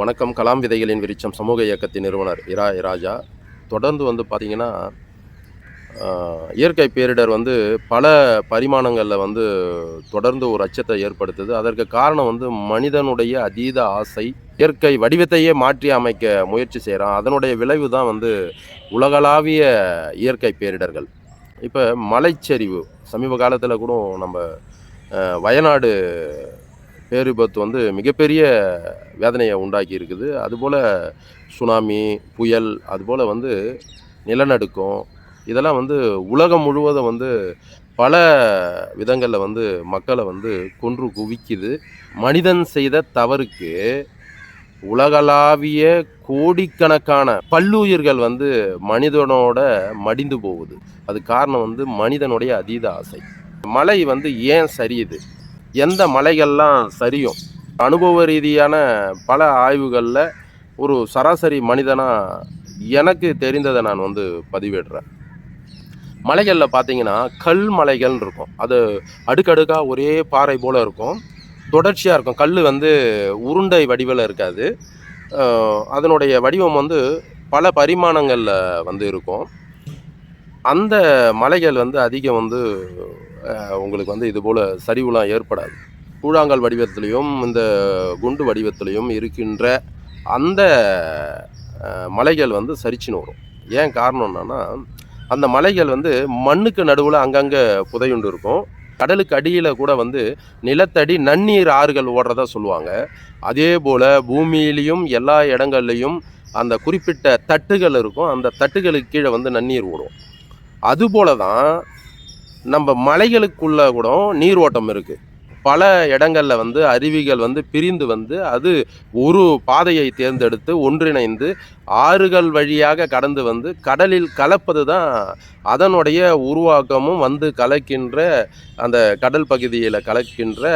வணக்கம். கலாம் விதைகளின் விரிச்சம் சமூக இயக்கத்தின் நிறுவனர் இரா ராஜா தொடர்ந்து வந்து பார்த்திங்கன்னா இயற்கை பேரிடர் வந்து பல பரிமாணங்களில் வந்து தொடர்ந்து ஒரு அச்சத்தை ஏற்படுத்துது. அதற்கு காரணம் வந்து மனிதனுடைய அதீத ஆசை இயற்கை வடிவத்தையே மாற்றி அமைக்க முயற்சி செய்கிறான் அதனுடைய விளைவு தான் வந்து உலகளாவிய இயற்கை பேரிடர்கள். இப்போ மலைச்சரிவு சமீப காலத்தில் கூட நம்ம வயநாடு வயநாடு பேரிபத்து வந்து மிகப்பெரிய வேதனையை உண்டாக்கி இருக்குது அதுபோல் சுனாமி புயல் அதுபோல் வந்து நிலநடுக்கம் இதெல்லாம் வந்து உலகம் முழுவதும் வந்து பல விதங்களில் வந்து மக்களை வந்து கொன்று குவிக்குது. மனிதன் செய்த தவறுக்கு உலகளாவிய கோடிக்கணக்கான பல்லுயிர்கள் வந்து மனிதனோட மடிந்து போகுது. அது காரணம் வந்து மனிதனுடைய அதீத ஆசை. மலை வந்து ஏன் சரியுது? எந்த மலைகள்லாம் சரியும்? அனுபவ ரீதியான பல ஆய்வுகளில் ஒரு சராசரி மனிதனாக எனக்கு தெரிந்ததை நான் வந்து பதிவிடுறேன். மலைகளில் பார்த்தீங்கன்னா கல் மலைகள்னு இருக்கும். அது அடுக்கடுக்காக ஒரே பாறை போல் இருக்கும். தொடர்ச்சியாக இருக்கும். கல் வந்து உருண்டை வடிவில் இருக்காது. அதனுடைய வடிவம் வந்து பல பரிமாணங்களில் வந்து இருக்கும். அந்த மலைகள் வந்து அதிகம் வந்து உங்களுக்கு வந்து இது போல் சரிவுலாம் ஏற்படாது. கூழாங்கல் வடிவத்திலையும் இந்த குண்டு வடிவத்திலையும் இருக்கின்ற அந்த மலைகள் வந்து சரிச்சுன்னு வரும். ஏன் காரணம் என்னன்னா அந்த மலைகள் வந்து மண்ணுக்கு நடுவில் அங்கங்கே புதையுண்டு இருக்கும். கடலுக்கு அடியில் கூட வந்து நிலத்தடி நன்னீர் ஆறுகள் ஓடுறதா சொல்லுவாங்க. அதே போல் பூமியிலையும் எல்லா இடங்கள்லையும் அந்த குறிப்பிட்ட தட்டுகள் இருக்கும். அந்த தட்டுகளுக்கு கீழே வந்து நன்னீர் ஓடும். அதுபோல தான் நம்ம மலைகளுக்குள்ளே கூட நீரோட்டம் இருக்குது பல இடங்களில் வந்து அருவிகள் வந்து பிரிந்து வந்து அது ஒரு பாதையை தேர்ந்தெடுத்து ஒன்றிணைந்து ஆறுகள் வழியாக கடந்து வந்து கடலில் கலப்பது தான் அதனுடைய உருவாக்கமும் வந்து கலக்கின்ற அந்த கடல் பகுதியில் கலக்கின்ற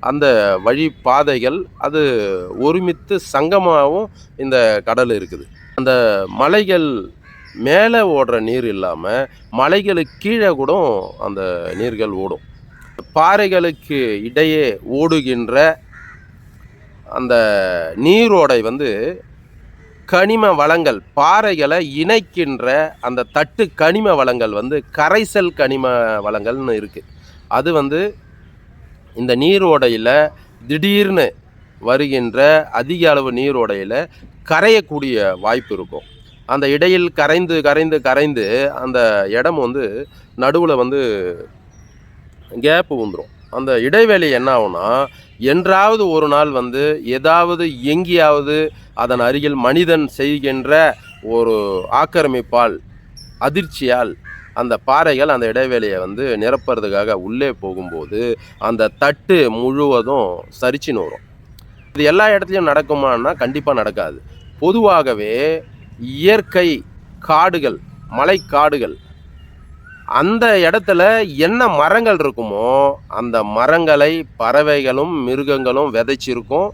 அந்த வழி பாதைகள் அது ஒருமித்து சங்கமாகவும் இந்த கடல் இருக்குது. அந்த மலைகள் மேலே ஓடுற நீர் இல்லாமல் மலைகளுக்கு கீழே கூட அந்த நீர்கள் ஓடும். பாறைகளுக்கு இடையே ஓடுகின்ற அந்த நீரோடை வந்து கனிம வளங்கள் பாறைகளை இணைக்கின்ற அந்த தட்டு கனிம வளங்கள் வந்து கரைசல் கனிம வளங்கள்னு இருக்குது அது வந்து இந்த நீரோடையில் திடீர்னு வருகின்ற அதிக அளவு நீரோடையில் கரையக்கூடிய வாய்ப்பு இருக்கும். அந்த இடையில் கரைந்து கரைந்து கரைந்து அந்த இடம் வந்து நடுவில் வந்து கேப்பு வந்துடும் அந்த இடைவேளை என்ன ஆகும்னா என்றாவது ஒரு நாள் வந்து ஏதாவது எங்கேயாவது அதன் அருகில் மனிதன் செய்கின்ற ஒரு ஆக்கிரமிப்பால் அதிர்ச்சியால் அந்த பாறைகள் அந்த இடைவெளியை வந்து நிரப்புறதுக்காக உள்ளே போகும்போது அந்த தட்டு முழுவதும் சரிச்சின்னு வரும் இது எல்லா இடத்துலையும் நடக்குமான்னா கண்டிப்பாக நடக்காது. பொதுவாகவே இயற்கை காடுகள் மலைக்காடுகள். அந்த இடத்துல என்ன மரங்கள் இருக்குமோ அந்த மரங்களை பறவைகளும் மிருகங்களும் விதைச்சிருக்கும்.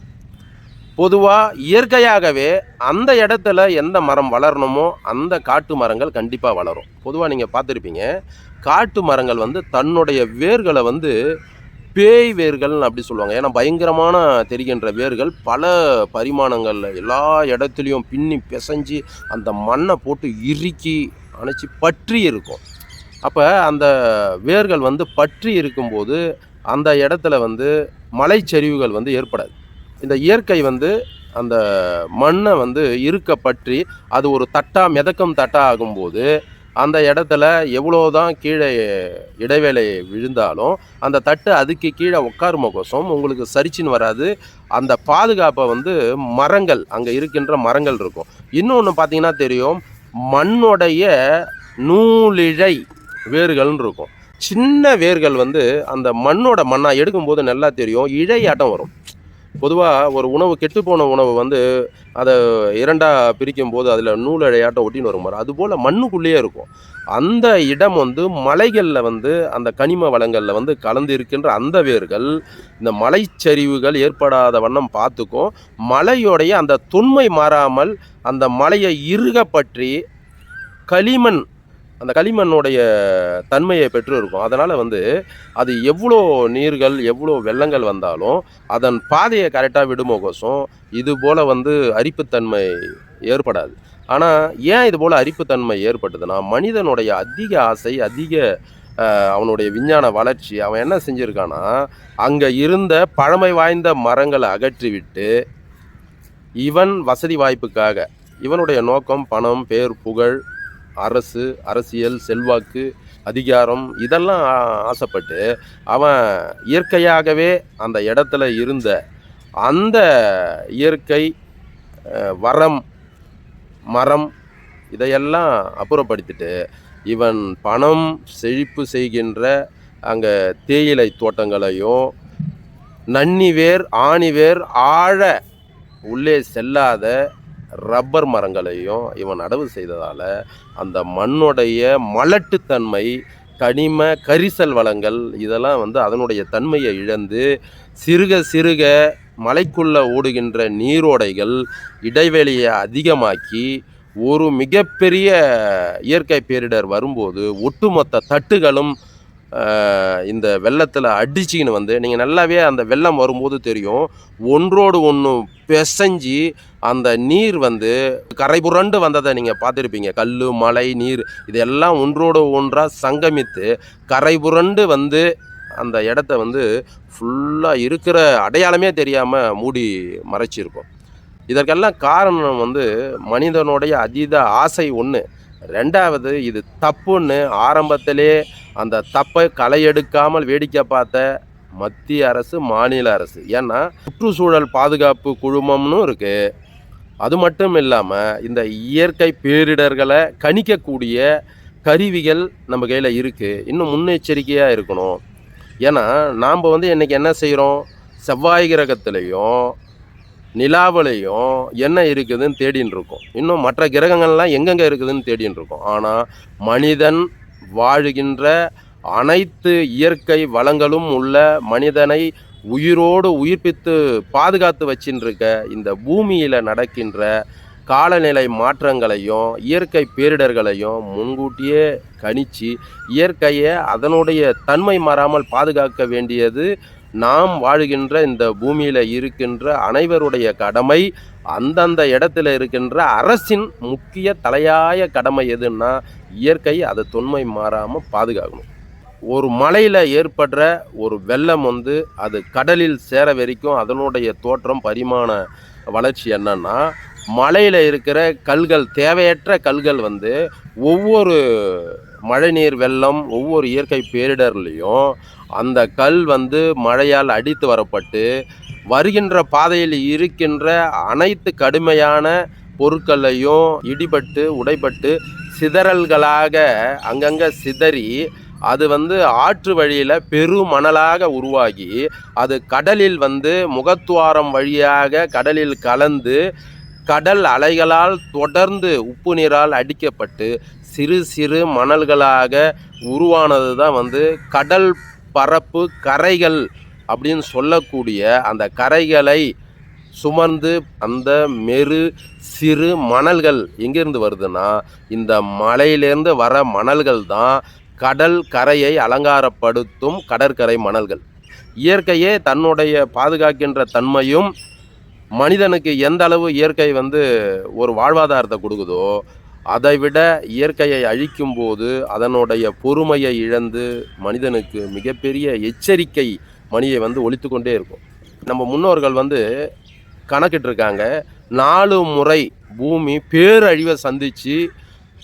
பொதுவாக இயற்கையாகவே அந்த இடத்துல எந்த மரம் வளரணுமோ அந்த காட்டு மரங்கள் கண்டிப்பாக வளரும். பொதுவாக நீங்கள் பார்த்துருப்பீங்க காட்டு மரங்கள் வந்து தன்னுடைய வேர்களை வந்து பேய் வேர்கள்னு அப்படி சொல்லுவாங்க. ஏன்னா பயங்கரமான தெரிகின்ற வேர்கள் பல பரிமாணங்களில் எல்லா இடத்துலையும் பின்னி பிசைஞ்சு அந்த மண்ணை போட்டு இறுக்கி அணைச்சி பற்றி இருக்கும். அப்போ அந்த வேர்கள் வந்து பற்றி இருக்கும்போது அந்த இடத்துல வந்து மலைச்சரிவுகள் வந்து ஏற்படாது. இந்த இயற்கை வந்து அந்த மண்ணை வந்து இருக்க பற்றி அது ஒரு தட்டா மிதக்கும் தட்டா ஆகும்போது அந்த இடத்துல எவ்வளோதான் கீழே இடைவேளை விழுந்தாலும் அந்த தட்டு அதுக்கு கீழே உட்காருமோக்கோசம் உங்களுக்கு சரிச்சின்னு வராது. அந்த பாதுகாப்பை வந்து மரங்கள் அங்கே இருக்கின்ற மரங்கள் இருக்கும். இன்னொன்று பார்த்தீங்கன்னா தெரியும் மண்ணுடைய நூலிழை வேர்கள்னு இருக்கும். சின்ன வேர்கள் வந்து அந்த மண்ணோட மண்ணாக எடுக்கும்போது நல்லா தெரியும் இழையாட்டம் வரும். பொதுவாக ஒரு உணவு கெட்டுப்போன உணவு வந்து அதை இரண்டாக பிரிக்கும் போது அதில் நூல் இழையாட்டம் ஒட்டின்னு வரும் மாதிரி அதுபோல் மண்ணுக்குள்ளேயே இருக்கும். அந்த இடம் வந்து மலைகளில் வந்து அந்த கனிம வளங்களில் வந்து கலந்து இருக்கின்ற அந்த வேர்கள் இந்த மலைச்சரிவுகள் ஏற்படாத வண்ணம் பார்த்துக்கும். மலையோடைய அந்த தொன்மை மாறாமல் அந்த மலையை இறுக பற்றி களிமண் அந்த களிமண்ணுடைய தன்மையை பெற்று இருக்கும் அதனால் வந்து அது எவ்வளோ நீர்கள் எவ்வளோ வெள்ளங்கள் வந்தாலும் அதன் பாதையை கரெக்டாக விடுமோகோசம் இது போல் வந்து அரிப்புத்தன்மை ஏற்படாது. ஆனால் ஏன் இது போல் அரிப்புத்தன்மை ஏற்பட்டதுன்னா மனிதனுடைய அதிக ஆசை அதிக அவனுடைய விஞ்ஞான வளர்ச்சி அவன் என்ன செஞ்சுருக்கான்னா அங்கே இருந்த பழமை வாய்ந்த மரங்களை அகற்றிவிட்டு இவன் வசதி வாய்ப்புக்காக இவனுடைய நோக்கம் பணம் பேர் புகழ் அரசு அரசியல் செல்வாக்கு அதிகாரம் இதெல்லாம் ஆ- ஆசைப்பட்டு அவன் இயற்கையாகவே அந்த இடத்துல இருந்த அந்த இயற்கை வரம் மரம் இதையெல்லாம் அப்புறப்படுத்திட்டு இவன் பணம் செழிப்பு செய்கின்ற அங்கே தேயிலை தோட்டங்களையும் நன்னிவேர் ஆணிவேர் ஆழ உள்ளே செல்லாத ரப்பர் மரங்களையும் இவன் நடவு செய்ததால் அந்த மண்ணுடைய மலட்டுத்தன்மை கனிம கரிசல் வளங்கள் இதெல்லாம் வந்து அதனுடைய தன்மையை இழந்து சிறுக சிறுக மலைக்குள்ளே ஓடுகின்ற நீரோடைகள் இடைவெளியை அதிகமாக்கி ஒரு மிகப்பெரிய இயற்கை பேரிடர் வரும்போது ஒட்டுமொத்த தட்டுகளும் இந்த வெள்ளத்தில் அடிச்சிக்கின்னு வந்து நீங்கள் நல்லாவே அந்த வெள்ளம் வரும்போது தெரியும் ஒன்றோடு ஒன்று பிசைஞ்சு அந்த நீர் வந்து கரை புரண்டு வந்ததை நீங்கள் பார்த்துருப்பீங்க. கல் மலை நீர் இதெல்லாம் ஒன்றோடு ஒன்றாக சங்கமித்து கரை புரண்டு வந்து அந்த இடத்த வந்து ஃபுல்லாக இருக்கிற அடையாளமே தெரியாமல் மூடி மறைச்சிருக்கும் இதற்கெல்லாம் காரணம் வந்து மனிதனுடைய அதீத ஆசை ஒன்று ரெண்டாவது இது தப்புன்னு ஆரம்பத்திலே அந்த தப்பை களை எடுக்காமல் வேடிக்கை பார்த்த மத்திய அரசு மாநில அரசு. ஏன்னா சுற்றுச்சூழல் பாதுகாப்பு குழுமம்னு இருக்குது அது மட்டும் இல்லாமல் இந்த இயற்கை பேரிடர்களை கணிக்கக்கூடிய கருவிகள் நம்ம கையில் இருக்குது இன்னும் முன்னெச்சரிக்கையாக இருக்கணும். ஏன்னா நாம் வந்து இன்றைக்கி என்ன செய்கிறோம் செவ்வாய் கிரகத்துலேயும் நிலாவிலையும் என்ன இருக்குதுன்னு தேடின்னு இருக்கும் இன்னும் மற்ற கிரகங்கள்லாம் எங்கெங்கே இருக்குதுன்னு தேடின்னு இருக்கும் ஆனால் மனிதன் வாழுகின்ற அனைத்து இயற்கை வளங்களும் உள்ள மனிதனை உயிரோடு உயிர்ப்பித்து பாதுகாத்து வச்சின்னு இருக்க இந்த பூமியில் நடக்கின்ற காலநிலை மாற்றங்களையும் இயற்கை பேரிடர்களையும் முன்கூட்டியே கணிச்சு இயற்கையை அதனுடைய தன்மை மாறாமல் பாதுகாக்க வேண்டியது நாம் வாழுகின்ற இந்த பூமியில் இருக்கின்ற அனைவருடைய கடமை அந்தந்த இடத்துல இருக்கின்ற அரசின் முக்கிய தலையாய கடமை எதுன்னா இயற்கை அதை தொன்மை மாறாமல் பாதுகாக்கணும். ஒரு மலையில் ஏற்படுற ஒரு வெள்ளம் வந்து அது கடலில் சேர வரைக்கும் அதனுடைய தோற்றம் பரிமாண வளர்ச்சி என்னன்னா மலையில் இருக்கிற கல்கள் தேவையற்ற கல்கள் வந்து ஒவ்வொரு மழைநீர் வெள்ளம் ஒவ்வொரு இயற்கை பேரிடர்லேயும் அந்த கல் வந்து மழையால் அடித்து வரப்பட்டு வருகின்ற பாதையில் இருக்கின்ற அனைத்து கடுமையான பொருட்களையும் இடிபட்டு உடைபட்டு சிதறல்களாக அங்கங்கே சிதறி அது வந்து ஆற்று வழியில் பெருமணலாக உருவாகி அது கடலில் வந்து முகத்துவாரம் வழியாக கடலில் கலந்து கடல் அலைகளால் தொடர்ந்து உப்பு நீரால் அடிக்கப்பட்டு சிறு சிறு மணல்களாக உருவானது தான் வந்து கடல் பரப்பு கரைகள் அப்படின்னு சொல்லக்கூடிய அந்த கரைகளை சுமந்து அந்த மெரு சிறு மணல்கள் எங்கேருந்து வருதுன்னா இந்த மலையிலேருந்து வர மணல்கள் தான் கடல் கரையை அலங்காரப்படுத்தும் கடற்கரை மணல்கள். இயற்கையே தன்னுடைய பாதுகாக்கின்ற தன்மையும் மனிதனுக்கு எந்த அளவு இயற்கை வந்து ஒரு வாழ்வாதாரத்தை கொடுக்குதோ அதை விட இயற்கையை அழிக்கும் போது அதனுடைய பொறுமையை இழந்து மனிதனுக்கு மிகப்பெரிய எச்சரிக்கை மணியை வந்து ஒழித்து கொண்டே இருக்கும். நம்ம முன்னோர்கள் வந்து கணக்கிட்டிருக்காங்க நாலு முறை பூமி பேரழிவை சந்தித்து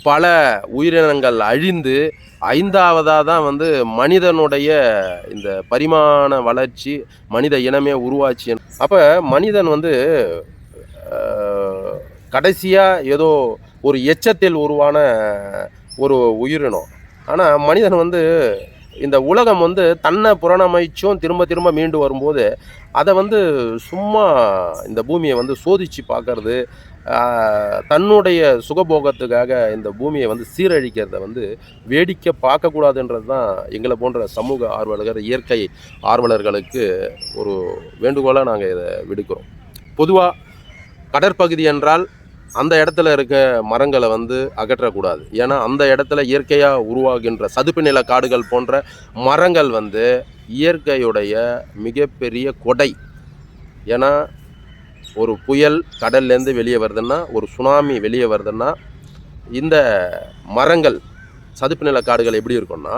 பல உயிரினங்கள் அழிந்து ஐந்தாவதாக தான் வந்து மனிதனுடைய இந்த பரிமாண வளர்ச்சி மனித இனமே உருவாச்சு. அப்போ மனிதன் வந்து கடைசியாக ஏதோ ஒரு எச்சத்தில் உருவான ஒரு உயிரினம். ஆனால் மனிதன் வந்து இந்த உலகம் வந்து தன்னை புறணமைச்சும் திரும்ப திரும்ப மீண்டு வரும்போது அதை வந்து சும்மா இந்த பூமியை வந்து சோதித்து பார்க்கறது தன்னுடைய சுகபோகத்துக்காக இந்த பூமியை வந்து சீரழிக்கிறத வந்து வேடிக்கை பார்க்கக்கூடாதுன்றது தான் எங்களை போன்ற சமூக ஆர்வலர்கள் இயற்கை ஆர்வலர்களுக்கு ஒரு வேண்டுகோளாக நாங்கள் இதை விடுக்கிறோம். பொதுவாக கடற்பகுதி என்றால் அந்த இடத்துல இருக்க மரங்களை வந்து அகற்றக்கூடாது. ஏன்னா அந்த இடத்துல இயற்கையாக உருவாகின்ற சதுப்பு நில காடுகள் போன்ற மரங்கள் வந்து இயற்கையுடைய மிகப்பெரிய கொடை. ஏன்னா ஒரு புயல் கடல்லேருந்து வெளியே வருதுன்னா ஒரு சுனாமி வெளியே வருதுன்னா இந்த மரங்கள் சதுப்பு நில காடுகள் எப்படி இருக்கும்னா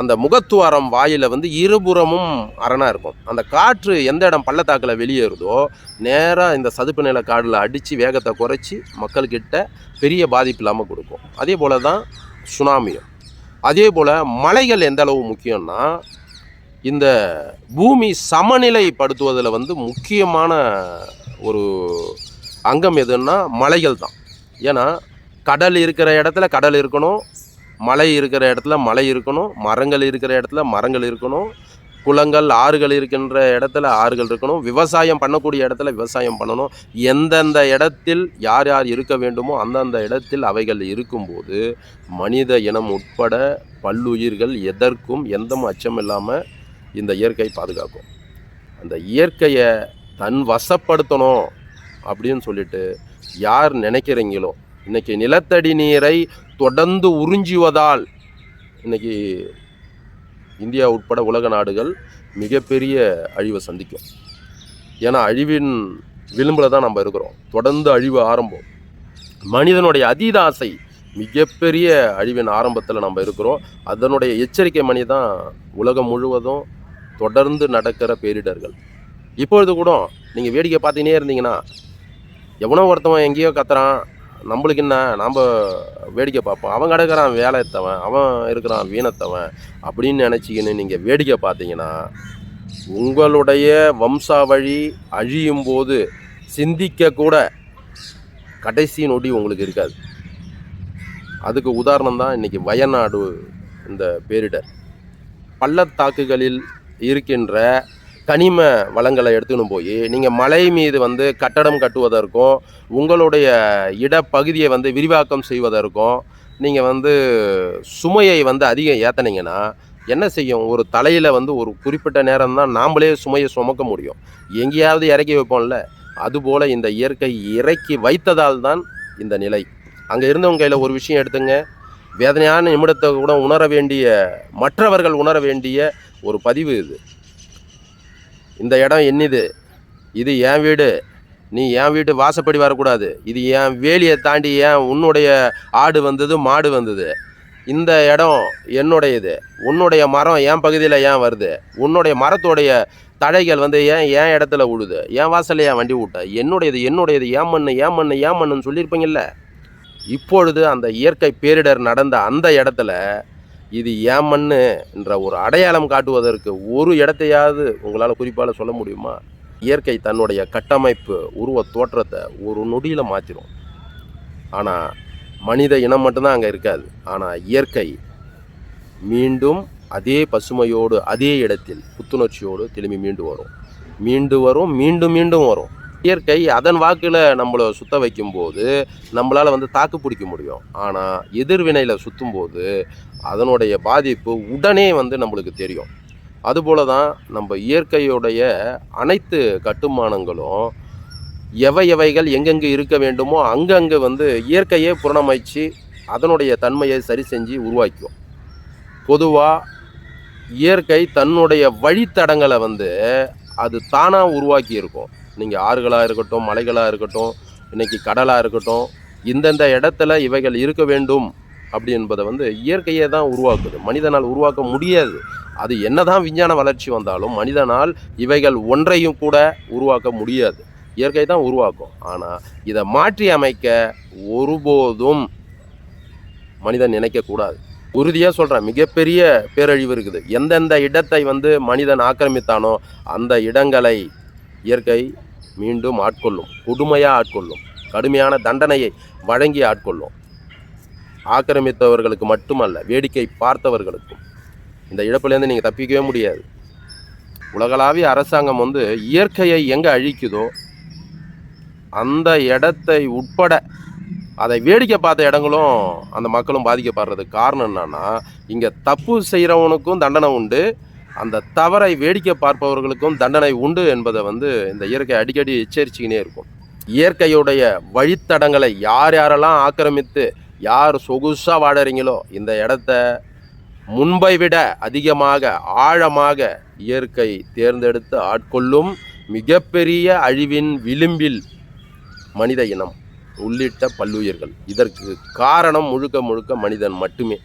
அந்த முகத்துவாரம் வாயில் வந்து இருபுறமும் அரணாக இருக்கும். அந்த காற்று எந்த இடம் பள்ளத்தாக்கில் வெளியேறுதோ நேராக இந்த சதுப்பு நில காடில் அடித்து வேகத்தை குறைச்சி மக்கள்கிட்ட பெரிய பாதிப்பு இல்லாமல் கொடுக்கும். அதே போல் தான் சுனாமியும். அதே போல் மலைகள் எந்த அளவு முக்கியம்னா இந்த பூமி சமநிலைப்படுத்துவதில் வந்து முக்கியமான ஒரு அங்கம் எதுன்னா மலைகள் தான். ஏன்னா கடல் இருக்கிற இடத்துல கடல் இருக்கணும் மலை இருக்கிற இடத்துல மலை இருக்கணும் மரங்கள் இருக்கிற இடத்துல மரங்கள் இருக்கணும் குளங்கள் ஆறுகள் இருக்கின்ற இடத்துல ஆறுகள் இருக்கணும் விவசாயம் பண்ணக்கூடிய இடத்துல விவசாயம் பண்ணணும். எந்தெந்த இடத்தில் யார் யார் இருக்க வேண்டுமோ அந்தந்த இடத்தில் அவைகள் இருக்கும்போது மனித இனம் உட்பட பல்லுயிர்கள் எதற்கும் எந்த அச்சம் இல்லாமல் இந்த இயற்கை பாதுகாக்கும். அந்த இயற்கையை தன் வசப்படுத்தணும் அப்படின்னு சொல்லிட்டு யார் நினைக்கிறீங்களோ இன்னைக்கு நிலத்தடி நீரை தொடர்ந்து உறிஞ்சுவதால் இன்னைக்கு இந்தியா உட்பட உலக நாடுகள் மிகப்பெரிய அழிவை சந்திக்கும். ஏன்னா அழிவின் விளிம்பில் தான் நம்ம இருக்கிறோம். தொடர்ந்து அழிவு ஆரம்பம். மனிதனுடைய அதீத ஆசை மிகப்பெரிய அழிவின் ஆரம்பத்தில் நம்ம இருக்கிறோம். அதனுடைய எச்சரிக்கை மணி தான் உலகம் முழுவதும் தொடர்ந்து நடக்கிற பேரிடர்கள். இப்பொழுது கூட நீங்கள் வேடிக்கை பார்த்துக்கினே இருந்தீங்கன்னா எவனோ ஒருத்தவன் எங்கேயோ கத்துறான். நம்மளுக்கு என்ன? நாம் வேடிக்கை பார்ப்போம். அவன் கிடக்கிறான் வேலைத்தவன் அவன் இருக்கிறான் வீணத்தவன் அப்படின்னு நினச்சிக்கின்னு நீங்கள் வேடிக்கை பார்த்தீங்கன்னா உங்களுடைய வம்சாவழி அழியும் போது சிந்திக்க கூட கடைசி நொடி உங்களுக்கு இருக்காது. அதுக்கு உதாரணம் தான் இன்றைக்கி வயநாடு இந்த பேரிடர். பள்ளத்தாக்குகளில் இருக்கின்ற கனிம வளங்களை எடுத்துக்கின்னு போய் நீங்கள் மலை மீது வந்து கட்டடம் கட்டுவதற்கும் உங்களுடைய இடப்பகுதியை வந்து விரிவாக்கம் செய்வதற்கும் நீங்கள் வந்து சுமையை வந்து அதிகம் ஏற்றினீங்கன்னா என்ன செய்யும்? ஒரு தலையில் வந்து ஒரு குறிப்பிட்ட நேரம் தான் நாமளே சுமையை சுமக்க முடியும். எங்கேயாவது இறக்கி வைப்போம்ல அதுபோல் இந்த இயற்கை இறக்கி வைத்ததால் தான் இந்த நிலை. அங்கே இருந்தவங்க கையில் ஒரு விஷயம் எடுத்துங்க. வேதனையான நிமிடத்தை கூட உணர வேண்டிய மற்றவர்கள் உணர வேண்டிய ஒரு பதிவு இது. இந்த இடம் என்னது? இது என் வீடு. நீ என் வீட்டு வாசப்படி வரக்கூடாது. இது என் வேலியை தாண்டி ஏன் உன்னுடைய ஆடு வந்தது மாடு வந்தது. இந்த இடம் என்னுடையது. உன்னுடைய மரம் என் பகுதியில் ஏன் வருது? உன்னுடைய மரத்தோடைய தழைகள் வந்து ஏன் ஏன் இடத்துல விழுது என் வாசலில் ஏன் வண்டி விட்ட என்னுடையது என்னுடையது ஏன் மண்ணு ஏன் மண்ணு ஏன் மண்ணுன்னு சொல்லியிருப்பீங்கல்ல? இப்பொழுது அந்த இயற்கை பேரிடர் நடந்த அந்த இடத்துல இது ஏன் மண்ணு என்ற ஒரு அடையாளம் காட்டுவதற்கு ஒரு இடத்தையாவது உங்களால் குறிப்பால் சொல்ல முடியுமா? இயற்கை தன்னுடைய கட்டமைப்பு உருவ தோற்றத்தை ஒரு நொடியில் மாற்றிடும் ஆனால் மனித இனம் மட்டும்தான் அங்கே இருக்காது. ஆனால் இயற்கை மீண்டும் அதே பசுமையோடு அதே இடத்தில் புத்துணர்ச்சியோடு திரும்பி மீண்டு வரும். மீண்டு வரும் மீண்டும் மீண்டும் வரும். இயற்கை அதன் வாக்கில் நம்மளை சுத்த வைக்கும்போது நம்மளால் வந்து தாக்கு பிடிக்க முடியும். ஆனால் எதிர்வினையில் சுற்றும்போது அதனுடைய பாதிப்பு உடனே வந்து நம்மளுக்கு தெரியும். அதுபோல தான் நம்ம இயற்கையுடைய அனைத்து கட்டுமானங்களும் எவை எவைகள் எங்கெங்கே இருக்க வேண்டுமோ அங்கங்கே வந்து இயற்கையே புறணமைச்சு அதனுடைய தன்மையை சரி செஞ்சு உருவாக்கும் பொதுவாக இயற்கை தன்னுடைய வழித்தடங்களை வந்து அது தானாக உருவாக்கி இருக்கும். நீங்கள் ஆறுகளாக இருக்கட்டும் மலைகளாக இருக்கட்டும் இன்றைக்கி கடலாக இருக்கட்டும் இந்தந்த இடத்துல இவைகள் இருக்க வேண்டும் அப்படி என்பதை வந்து இயற்கையை தான் உருவாக்குது. மனிதனால் உருவாக்க முடியாது. அது என்னதான் விஞ்ஞான வளர்ச்சி வந்தாலும் மனிதனால் இவைகள் ஒன்றையும் கூட உருவாக்க முடியாது. இயற்கை தான் உருவாக்கும். ஆனால் இதை மாற்றி அமைக்க ஒருபோதும் மனிதன் நினைக்கக்கூடாது உறுதியாக சொல்கிறேன் மிகப்பெரிய பேரழிவு இருக்குது. எந்தெந்த இடத்தை வந்து மனிதன் ஆக்கிரமித்தானோ அந்த இடங்களை இயற்கை மீண்டும் ஆட்கொள்ளும் கொடுமையாக ஆட்கொள்ளும் கடுமையான தண்டனையை வழங்கி ஆட்கொள்ளும். ஆக்கிரமித்தவர்களுக்கு மட்டுமல்ல வேடிக்கை பார்த்தவர்களுக்கும். இந்த இழப்புலேருந்து நீங்கள் தப்பிக்கவே முடியாது. உலகளாவிய அரசாங்கம் வந்து இயற்கையை எங்கே அழிக்குதோ அந்த இடத்தை உட்பட அதை வேடிக்கை பார்த்த இடங்களும் அந்த மக்களும் பாதிக்கப்படுறதுக்கு காரணம் என்னன்னா இங்கே தப்பு செய்கிறவனுக்கும் தண்டனை உண்டு அந்த தவறை வேடிக்கை பார்ப்பவர்களுக்கும் தண்டனை உண்டு என்பதை வந்து இந்த இயற்கை அடிக்கடி எச்சரிச்சுக்கினே இருக்கும். இயற்கையுடைய வழித்தடங்களை யார் யாரெல்லாம் ஆக்கிரமித்து யார் சொகுசாக வாழறீங்களோ இந்த இடத்த முன்பை விட அதிகமாக ஆழமாக இயற்கை தேர்ந்தெடுத்து ஆட்கொள்ளும் மிகப்பெரிய அழிவின் விளிம்பில் மனித இனம் உள்ளிட்ட பல்லுயிர்கள். இதற்கு காரணம் முழுக்க முழுக்க மனிதன் மட்டுமே.